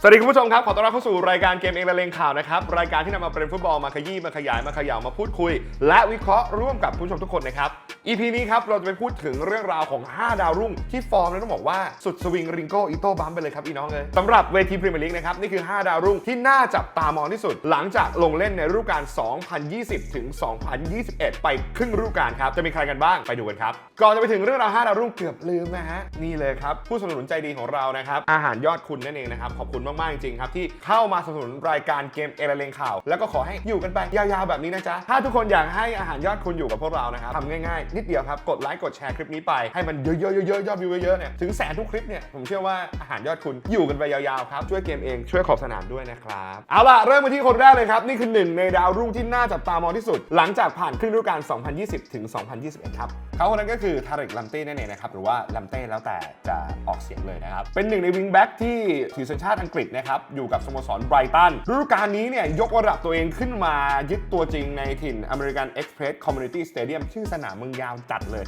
สวัสดีคุณผู้ชมครับ ขอต้อนรับเข้าสู่รายการเกมเองละเลงข่าวนะครับ รายการที่นำมาเป็นฟุตบอลมาขยี้มาขยายมาเขย่ามาพูดคุย และวิเคราะห์ร่วมกับผู้ชมทุกคนนะครับ EP นี้ครับเราจะไปพูดถึงเรื่องราวของ 5 ดาวรุ่ง ที่ฟอร์มนั้นต้องบอกว่าสุดสวิงริงโก้อีโต้บัมไปเลยครับอีน้องเลยสำหรับเวทีพรีเมียร์ลีกนะครับนี่คือ 5 ดาวรุ่งที่น่าจับตามองที่สุด หลังจากลงเล่นในฤดูกาล 2020 ถึง 2021 ไปครึ่งฤดูกาลครับจะมีใครกันบ้างไปดูกันครับก่อนจะไปถึงเรื่องราว5ดาวรุ่งเกือบลืมนะฮะนี่เลยครับผู้สนับสนุนใจดีของเรานะครับอาหารยอดคุณนั่นเองนะครับขอบคุณมาก ๆ จริง ๆ ครับ ที่เข้ามาสนับสนุนรายการเกมเอเลงข่าว แล้วก็ขอให้อยู่กันไปยาว ๆ แบบนี้นะจ๊ะ ถ้าทุกคนอยากให้อาหารยอดคุณอยู่กับพวกเรานะครับทำง่าย ๆ นิดเดียวครับ กดไลค์กดแชร์คลิปนี้ไปให้มันเยอะๆเยอะๆยอดวิวเยอะๆเนี่ยถึงแสนทุกคลิปเนี่ยผมเชื่อว่าอาหารยอดคุณอยู่กันไปยาวๆครับช่วยเกมเองช่วยขอบสนามด้วยนะครับเอาล่ะเริ่มมาที่คนแรกเลยครับนี่คือหนึ่งในดาวรุ่งที่น่าจับตามองที่สุด หลังจากผ่านครึ่งฤดูกาล 2020 ถึง 2021 ครับเขาคนนั้นก็คือทาริกลัมเต้นั่นเองนะครับหรือว่าลัมเต้แล้วแต่จะออกเสียงเลยนะครับเป็นหนึ่งในวิงแบ็กที่ถือสัญชาติอังกฤษนะครับอยู่กับสโมสรไบรตันฤดูกาลนี้เนี่ยยกระดับตัวเองขึ้นมายึดตัวจริงในถิ่นอเมริกันเอ็กเพรสคอมมูนิตี้สเตเดียมชื่อสนามเมืองยาวจัดเลย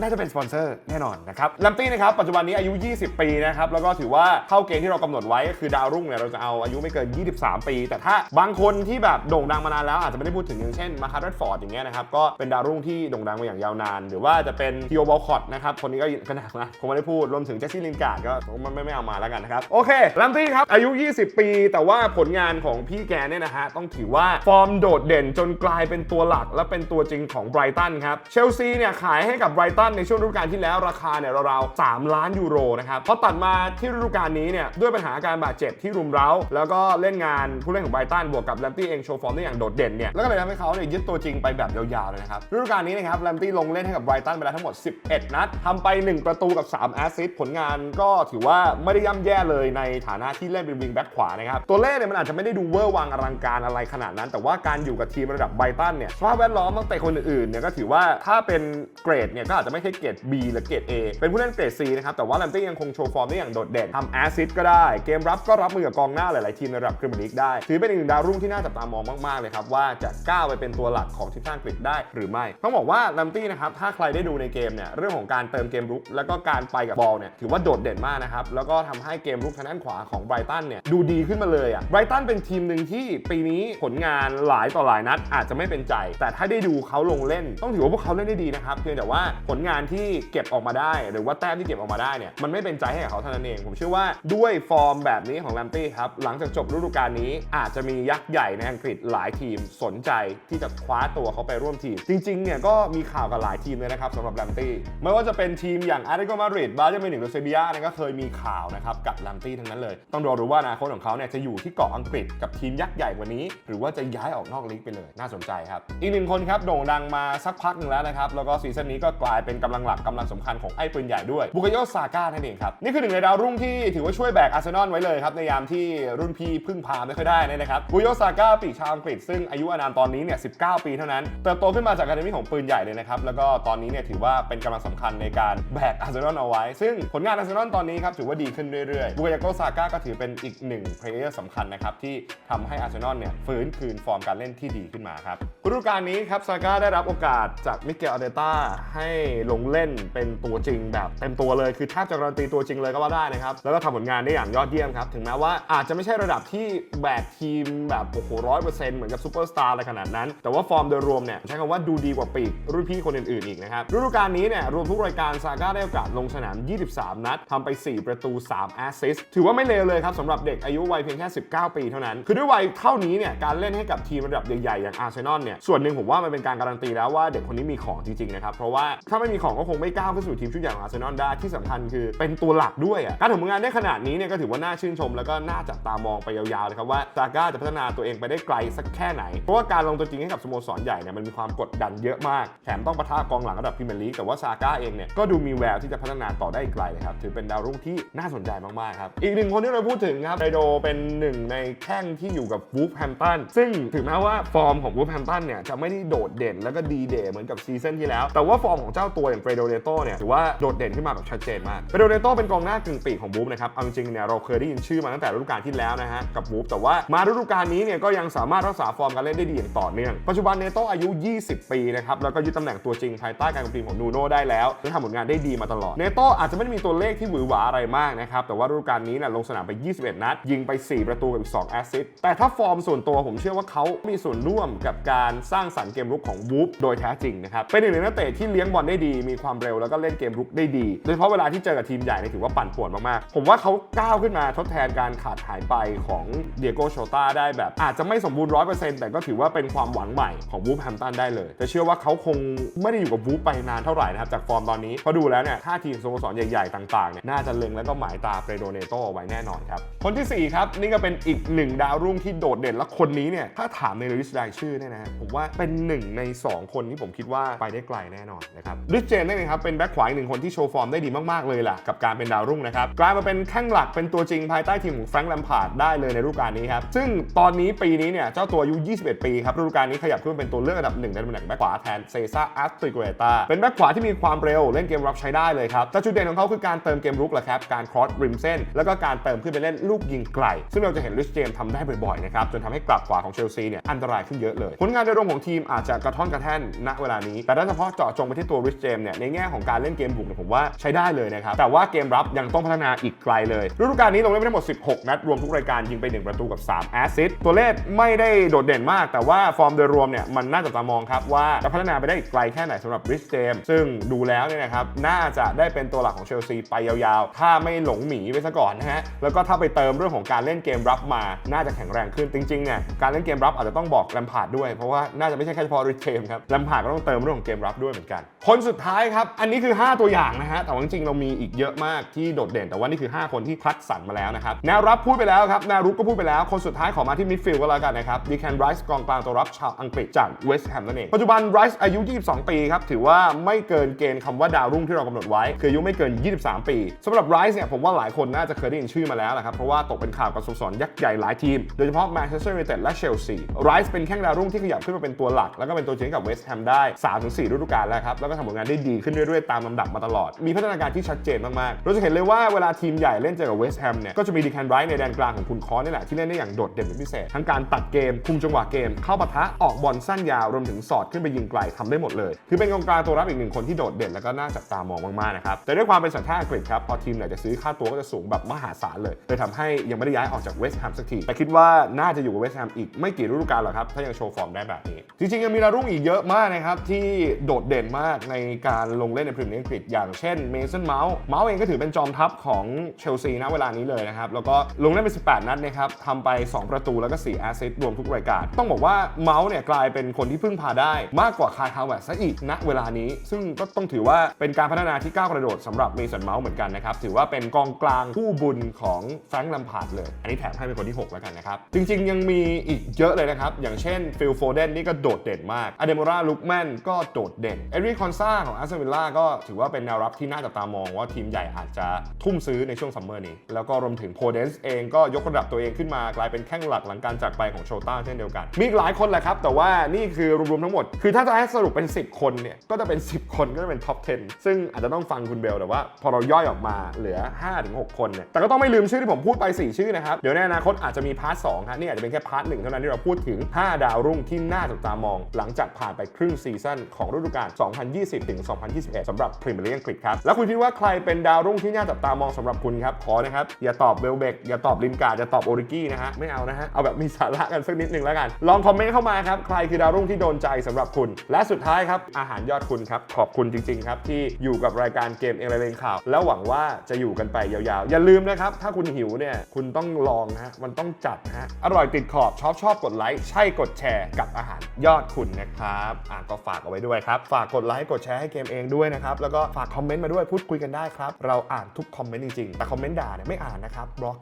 น่าจะเป็นสปอนเซอร์แน่นอนนะครับลัมตี้นะครับปัจจุบันนี้อายุ 20 ปีนะครับแล้วก็ถือว่าเข้าเกณฑ์ที่เรากำหนดไว้ก็คือดาวรุ่งเนี่ยเราจะเอาอายุไม่เกิน 23 ปี แต่ถ้าบางคนที่แบบโด่งดังมานานแล้วอาจจะไม่ได้พูดถึงอย่างเช่นมาคาร์ดฟอร์ดอย่างเงี้ยนะครับก็เป็นดาวรุ่งที่โด่งดังมาอย่างยาวนาน หรือว่าจะเป็นทีโอบอลคอตนะครับคนนี้ก็ก็หนักนะผมไม่ได้พูดรวมถึงเจสซี่ลินการ์ดก็ไม่ไม่ไม่เอามาแล้วกันนะครับโอเคลัมตี้ครับ อายุ 20 ปี แต่ว่าผลงานของพี่แกเนี่ยนะฮะ ต้องถือว่าฟอร์มโดดเด่นจนกลายเป็นตัวหลัก และเป็นตัวจริงของไบรตันครับ เชลซีเนี่ยขายให้กับไบรตันในช่วงฤดูกาลที่แล้วราคาเนี่ยราวๆ 3 ล้านยูโรนะครับพอตัดมาที่ฤดูกาลนี้เนี่ยด้วยปัญหาการบาดเจ็บที่รุมเร้า แล้วก็เล่นงานผู้เล่นของไบรตันบวกกับแลมตี้เองโชว์ฟอร์มได้อย่างโดดเด่นเนี่ยแล้วก็เลยทำให้เขาเนี่ยยึดตัวจริงไปแบบยาวๆเลยนะครับฤดูกาลนี้นะครับแลมตี้ลงเล่นให้กับไบรตันไปแล้วทั้งหมด 11 นัดทำไป 1 ประตูกับ3แอสซิสต์ผลงานก็ถือว่าไม่ได้ย่ำแย่เลยในฐานะที่เล่นเป็นวิงแบ็คขวานะครับตัวเลขเนี่ยมันอาจจะไม่ได้ดูเวอร์วังอลังการอะไรขนาดนั้น แต่ว่าการอยู่กับทีมระดับไบตันเนี่ยสภาพแวดล้อมตั้งแต่คนอื่นๆเนี่ยก็ถือว่าถ้าเป็นเกรดเนี่ยก็อาจจะไม่ใช่เกรด B หรือเกรด A เป็นผู้เล่นเกรด C นะครับแต่ว่าแลมตี้ยังคงโชว์ฟอร์มได้อย่างโดดเด่นทำแอซิสต์ก็ได้ เกมรับก็รับมือกับกองหน้าหลายๆทีมในระดับพรีเมียร์ลีกได้ถือเป็นอีกหนึ่งดาวรุ่งที่น่าจับตามองมากๆเลยครับว่าจะก้าวไปเป็นตัวหลักของทีมชาติอังกฤษได้หรือไม่ต้องบอกว่าแลมตี้นะครับถ้าใครได้ดูในเกมเนี่ยเรื่องของการเติมเกมรุก แล้วก็การไปกับบอลเนี่ยถือว่าโดดเด่นมากนะครับแล้วก็ทำให้เกมรุกทางด้านขวาของไบรตันเนี่ยดูดีขึ้นมาเลยอะไบรตันเป็นทีมหนึ่งที่ปีนี้ผลงานหลายต่อหลายนัดอาจจะไม่เป็นใจ แต่ถ้าได้ดูเขาลงเล่น ต้องถือว่าพวกเขาเล่นได้ดีนะครับเพียงแต่ว่าผลงานที่เก็บออกมาได้ หรือว่าแต้มที่เก็บออกมาได้เนี่ยมันไม่เป็นใจให้กับเขาเท่านั้นเอง ผมเชื่อว่าด้วยฟอร์มแบบนี้ของแลมตี้ครับหลังจากจบฤดูกาลนี้อาจจะมียักษ์ใหญ่ในอังกฤษหลายทีมสนใจที่จะคว้าตัวเขาไปร่วมทีม จริงๆเนี่ยก็มีข่าวกับหลายทีมเลยนะครับสำหรับแลมตี้ไม่ว่าจะเป็นทีมอย่างอาร์เรโกมาดริดบาเยอร์มิวนิกหรือเซบียาเนี่ยก็เคยมีข่าวนะครับกับแลมตี้ทั้งนั้นเลยต้องรอดูว่าอนาคตของเขาเนี่ยจะอยู่ที่เกาะอังกฤษกับทีมยักษ์ใหญ่กว่านี้ หรือว่าจะย้ายออกนอกลีกไปเลยน่าสนใจครับ อีกหนึ่งคนครับโด่งดังมาสักพักหนึ่งแล้วนะครับแล้วก็ซีซั่นนี้ก็กลายเป็นกำลังหลักกำลังสำคัญของไอ้ปืนใหญ่ด้วยบุกโยซาก้านั่นเองครับนี่คือหนึ่งในดาวรุ่งที่ถือว่าช่วยแบกอาร์เซนอลไว้เลยครับในยามที่รุ่นพี่พึ่งพาไม่ค่อยได้นยนะครับบุกโยซาก้าปีชาวอังกฤษซึ่งอายุอานามตอนนี้เนี่ย 19 ปีเท่านั้น เติบโตขึ้นมาจากการเดมี่ของปืนใหญ่เลยนะครับ แล้วก็ตอนนี้เนี่ยถือว่าเป็นกำลังสำคัญในการแบกอาร์เซนอลเอาไว้ ซึ่งผลงานอาร์เซนอลตอนนี้ครับถือว่าดีขึ้นเรื่อยๆบุกโยซาก้าก็ถือเป็นอีกหนึ่งเพลเยอร์สำคัญนะครับที่ทำให้อาร์เซนอลเนี่ยฟื้นคืนฟอร์มการเล่นที่ดีขึ้นมาครับฤดูกาลนี้ครับซาก้าได้รับโอกาสจากมิเกลอาเดต้าให้ลงเล่นเป็นตัวจริงแบบเต็มตัวเลยคือแทบจะการันตีตัวจริงเลยก็ว่าได้นะครับแล้วก็ทำผลงานได้อย่างยอดเยี่ยมครับถึงแม้ว่าอาจจะไม่ใช่ระดับที่แบกทีมแบบโอ้โหร้อยเปอร์เซ็นต์เหมือนกับซูเปอร์สตาร์อะไรขนาดนั้น แต่ว่าฟอร์มโดยรวมเนี่ยใช้คำว่าดูดีกว่าปีกรุ่นพี่คนอื่นๆอีกนะครับฤดูกาลนี้เนี่ยรวมทุกรายการซาก้าได้โอกาสลงสนาม 23 นัดทำไป 4 ประตู 3 แอสซิสต์ถือว่าไม่เลวเลยครับสำหรับเด็กอายุวัยเพียงแค่ 19 ปีเท่านั้น คือด้วยวัยเท่านี้เนี่ยการเล่นให้กับทีมระดับใหญ่ๆอย่างอาร์เซนอลเนี่ยส่วนหนึ่งผมว่ามันเป็นการการันตีแล้วว่าเด็กคนนี้มีของจริงๆนะครับเพราะว่าถ้าไม่มีของก็คงไม่ก้าวขึ้นสู่ทีมชุดใหญ่ของอาร์เซนอลได้ที่สำคัญคือเป็นตัวหลักด้วยอะการทำผลงานได้ขนาดนี้เนี่ยก็ถือว่าน่าชื่นชม แล้วก็น่าจับตามองไปยาวๆเลยครับว่าซาก้าจะพัฒนาตัวเองไปได้ไกลสักแค่ไหน เพราะว่าการลงตัวจริงให้กับสโมสรใหญ่เนี่ยมันมีความกดดันเยอะมากแถมต้องปะทะกองหลังระดับพรีเมียร์ลีกแต่ว่าซาก้าเองเนี่ยก็ดูมีแววที่จะพัฒนาต่อได้อีกไกลเลยครับถือเป็นดาวรุ่งที่น่าสนใจมากๆครับอีกหนึ่งคนที่เราพูดถึงครับไรโดเป็นหนึ่งในแข้งที่อยู่กับวูฟแฮมตันซึ่งถึงแม้ว่าฟอร์มของวูฟแฮมตันเนี่ยจะไม่ได้โดดเด่นแล้วก็ดีเด่เหมือนกับซีซั่นที่แล้ว แต่ว่าฟอร์มของเจ้าตัวอย่างเฟรโดเนโตเนี่ยถือว่าโดดเด่นขึ้นมาแบบชัดเจนมากเฟรโดเนโตเป็นกองหน้ากึ่งปีกของวูฟนะครับเอาจริงเนี่ยเราเคยได้ยินชื่อมาตั้งแต่ฤดูกาลที่แล้วนะฮะกับวูฟแต่ว่ามาฤดูกาลนี้เนี่ยก็ยังสามารถรักษาฟอร์มการเล่นได้ดีอย่างต่อเนื่องปัจจุบันเนโตอายุ 20 ปีนะครับแล้วก็ยึดตำแหน่งตัวจริงภายใต้การคุมทีมของนูโน่ได้แล้วและทำผลงานได้ดีมาตลอดเนโตอาจจะไม่ได้มีตัวเลขที่หวือหวาอะไรมากนะครับแต่ว่าฤดูกาลนี้เนี่ยลงสนามไป 21 นัด ยิงไป 4 ประตูกับอีก 2 แอสซิสต์แต่ถ้าฟอร์มส่วนตัวผมเชื่อว่าเขามีส่วนร่วมกับการสร้างสรรค์เกมรุกของวูฟโดยแท้จริงนะครับเป็นหนึ่งในนักเตะที่เลี้ยงบอลได้ดีมีความเร็วแล้วก็เล่นเกมรุกได้ดีโดยเฉพาะเวลาที่เจอกับทีมใหญ่เนี่ยถือว่าปั่นป่วนมากๆผมว่าเขาก้าวขึ้นมาทดแทนการขาดหายไปของเดียโกโชตาได้แบบ อาจจะไม่สมบูรณ์ร้อยเปอร์เซ็นต์แต่ก็ถือว่าเป็นความหวังใหม่ของวูฟแฮมตันได้เลยแต่เชื่อว่าเขาคงไม่ได้อยู่กับวูฟไปนานเท่าไหร่นะครับจากฟอร์มตอนนี้พราะดูแล้วเนี่ยท่าทีมสโมสรใหญ่ๆต่างๆเนี่ยน่าจะเล็งแล้วก็หมายตาเฟรโดเนโตไว้แน่นอนครับ คนทีสี่ 4 ครับ นี่ก็เป็นอีกหนึ่งดาวรุ่งที่โดดเด่น และคนนี้เนี่ยถ้าถามในลิสต์รายชื่อเนี่ยนะผมว่าเป็นหนึ่งใน 2 คนที่ผมคิดว่าไปได้ไกลแน่นอนนะครับริชเจนนี่นเองครับเป็นแบ็คขวาอีกหนึ่งคนที่โชว์ฟอร์มได้ดีมากๆเลยล่ะกับการเป็นดาวรุ่งนะครับกลายมาเป็นแข้งหลักเป็นตัวจริงภายใต้ทีมของแฟรงค์แลมพาร์ดได้เลยในฤดูกาลนี้ครับซึ่งตอนนี้ปีนี้เนี่ยเจ้าตัวอายุ 21 ปีครับฤดูกาลนี้ขยับขึ้นเป็นตัวเลือกอันดับหนึ่งในตำแหน่งแบ็คขวาแทนเซซ่าอัสติเกรตาเป็นแบ็คขวาที่มีความเร็วเล่นเกมรับใช้ได้เลยครับแต่จุดเด่นของเขาคือการเติมเกมรุกแหละครับการครอสริมเส้น แล้วก็การเติมขึ้นไปเล่นลูกยิงไกล ซึ่งเราจะเห็นลิสเจมทำได้บ่อยๆนะครับจนทำให้กลับขวาของเชลซีเนี่ยอันตรายขึ้นเยอะเลย ผลงานโดยรวมของทีมอาจจะกระท่อนกระแท่นณเวลานี้ แต่ถ้าเฉพาะเจาะจงไปที่ตัวริชเจมเนี่ยในแง่ของการเล่นเกมบุกเนี่ยผมว่าใช้ได้เลยนะครับแต่ว่าเกมรับยังต้องพัฒนาอีกไกลเลยฤดูกาลนี้ลงเล่นไปทั้งหมด 16 นัดรวมทุกรายการยิงไป 1 ประตูกับ 3 แอสซิสต์ตัวเลขไม่ได้โดดเด่นมาก แต่ว่าฟอร์มโดยรวมเนี่ยมันน่าจะตามองครับว่าจะพัฒนาไปได้อีกไกลแค่ไหนสำหรับริชเจมซึ่งดูแล้วเนี่ยนะครับน่าจะได้เป็นตัวหลักของเชลซีไปยาวๆ ถ้าไม่หลงหมีไปซะก่อนนะฮะแล้วก็ถ้าไปเติมเรื่องของการเล่นเกมรับมา น่าจะแข็งแรงขึ้นจริงๆเนี่ยการเล่นเกมรับอาจจะต้องบอกแลมพาดด้วยเพราะว่าน่าจะไม่ใช่แค่เฉพาะริชเจมครับแลมพาดก็ต้องเติมเรื่องของเกมรับด้วยเหมือนกัน คนสุดท้ายครับ อันนี้คือ 5 ตัวอย่างนะฮะแต่ว่าจริงๆเรามีอีกเยอะมากที่โดดเด่น แต่ว่านี่คือ 5 คนที่คัดสรรมาแล้วนะครับแนวรับพูดไปแล้วครับแนวรุกก็พูดไปแล้วคนสุดท้ายขอมาที่มิดฟิลด์ก็แล้วกันนะครับดีแคนไรส์กองกลางตัวรับชาวอังกฤษจากเวสต์แฮมนั่นเองปัจจุบันไรส์อายุ 22 ปีครับถือว่าไม่เกินเกณฑ์คำว่าดาวรุ่งที่เรากำหนดไว้คืออายุไม่เกิน 23 ปีสำหรับไรส์เนี่ยผมว่าหลายคนน่าจะเคยได้ยินชื่อมาแล้วนะครับ เพราะว่าตกเป็นข่าวกับสโมสรยักษ์ใหญ่หลายทีม โดยเฉพาะแมนเชสเตอร์ยูไนเต็ดและเชลซีไรส์เป็นแข้งดาวรุ่งที่ขยับขึ้นมาเป็นตัวหลัก แล้วก็เป็นตัวจริงกับเวสต์แฮมได้3-4ฤดูกาลแล้วครับ แล้วก็ทำผลงานได้ดีขึ้นเรื่อยๆ ตามลำดับมาตลอด มีพัฒนาการที่ชัดเจนมากๆ เราจะเห็นเลยว่าเวลาทีมใหญ่เล่นเจอกับเวสต์แฮมเนี่ยก็จะมีดีแคนไรท์ในแดนกลางของคุณคอนนี่แหละที่เล่นได้อย่างโดดเด่นเป็นพิเศษ ทั้งการตัดเกมคุมจังหวะเกม เข้าปะทะออกบอลสั้นยาวรวมถึงสอดขึ้นไปยิงไกลทำได้หมดเลยคือเป็นกองกลางตัวรับอีกหนึ่งคนที่โดดเด่นแล้วก็น่าจับตามองมากๆนะครับแต่ด้วยความเป็นสัญชาติอังกฤษครับพอทีมไหนจะซื้อค่าตัวก็จะสูงแบบมหาศาลเลยเลยทำให้ยังไม่ได้ย้ายออกจากเวสต์แฮมสักที แต่คิดว่าน่าจะอยู่กับเวสต์แฮมอีกไม่กี่ฤดูกาลหรอกครับ ถ้ายังโชว์ฟอร์มได้แบบนี้ จริงๆ ยังมีดาวรุ่งอีกเยอะมากนะครับ ที่โดดเด่นมากในการลงเล่นในพรีเมียร์ลีกอังกฤษอย่างเช่นเมสันเมาส์เมาส์เองก็ถือเป็นจอมทัพของเชลซีณเวลานี้เลยนะครับแล้วก็ลงเล่นไป 18 นัดนะครับทำไป 2 ประตูแล้วก็4แอสซิสต์รวมทุกรายการต้องบอกว่าเมาส์เนี่ยกลายเป็นคนที่พึ่งพาได้มากกว่าคายฮาวเวิร์ซะอีกณเวลานี้ ซึ่งก็ต้องถือว่าเป็นการพัฒนาที่ก้าวกระโดดสำหรับเมสันเมาส์เหมือนกันนะครับถือว่าเป็นกองกลางผู้บุญของแฟรงค์ลัมพาร์ดเลย อันนี้แถมให้เป็นคนที่ 6 แล้วกันนะครับ จริง ๆ ยังมีอีกเยอะเลยนะครับ อย่างเช่นฟิลโฟเดนนี่ก็โดดเด่นมากอเดโมราลุกแมนก็โดดเด่นเอริคอนซาของอาร์เซนวิลล่าก็ถือว่าเป็นแนวรับที่น่าจับตามองว่าทีมใหญ่อาจจะทุ่มซื้อในช่วงซัมเมอร์นี้ แล้วก็รวมถึงโพเดนส์เองก็ยกระดับตัวเองขึ้นมากลายเป็นแข้งหลักหลังการจากไปของโชต้าเช่นเดียวกัน มีอีกหลายคนแหละครับ แต่ว่านี่คือรวมๆทั้งหมด คือถ้าจะให้สรุปเป็น 10 คนเนี่ย ก็จะเป็น 10 คนก็จะเป็นท็อป 10 ซึ่งอาจจะต้องฟังคุณเบลแต่ว่า พอเราย่อยออกมาเหลือ 5-6 คนเนี่ย แต่ก็ต้องไม่ลืมชื่อที่ผมพูดไป 4 ชื่อนะครับ เดี๋ยวในอนาคตอาจจะมีพาร์ท2ครับนี่อาจจะเป็นแค่พาร์ทหนึ่งเท่านั้นที่เราพูดถึง 5 ดาวรุ่งที่น่าจับตามอง หลังจากผ่านไปครึ่งซีซั่นของฤดูกาล 2020 ถึง 2021 สำหรับพรีเมียร์ลีกอังกฤษครับ แล้วคุณคิดว่าใครเป็นดาวรุ่งที่น่าจับตามองสำหรับคุณครับ ขอนะครับ อย่าตอบเบลเบกอย่าตอบลินการ์อย่าตอบโอริกี้นะฮะ ไม่เอานะฮะ เอาแบบมีสาระกันสักนิดหนึ่งแล้วกัน ลองคอมเมนต์เข้ามาครับ ใครคือดาวรุ่งที่โดนใจสำหรับคุณ และสุดท้ายครับ อาหารยอดคุณครับ ขอบคุณจริงๆครับที่อยู่กับรายการเกมเองไรเลงข่าว แล้วหวังว่าจะอยู่กันไปยาวๆ อย่าลืมนะครับถ้าคุณหิวเนี่ยคุณต้องลองนะฮะมันต้องจัดนะฮะอร่อยติดขอบชอบชอบกดไลค์ใช่กดแชร์กับอาหารยอดคุณนะครับอะก็ฝากเอาไว้ด้วยครับ ฝากกดไลค์กดแชร์ให้เกมเองด้วยนะครับแล้วก็ฝากคอมเมนต์มาด้วยพูดคุยกันได้ครับ เราอ่านทุกคอมเมนต์จริงๆ แต่คอมเมนต์ด่าเนี่ยไม่อ่านนะครับบล็อก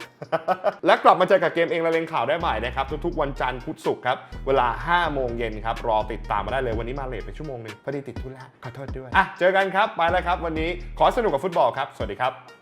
และกลับมาเจอกับเกมเองและเลงข่าวได้ใหม่นะครับทุกๆ วันจันทร์พุธศุกร์ครับเวลา 5 โมงเย็นครับรอติดตามมาได้เลยวันนี้มาเลทไปชั่วโมงหนึ่งพอดีติดธุระขอโทษด้วยอะเจอกันครับไปแล้วครับ วันนี้ขอสนุกกับฟุตบอลครับสวัสดีครับ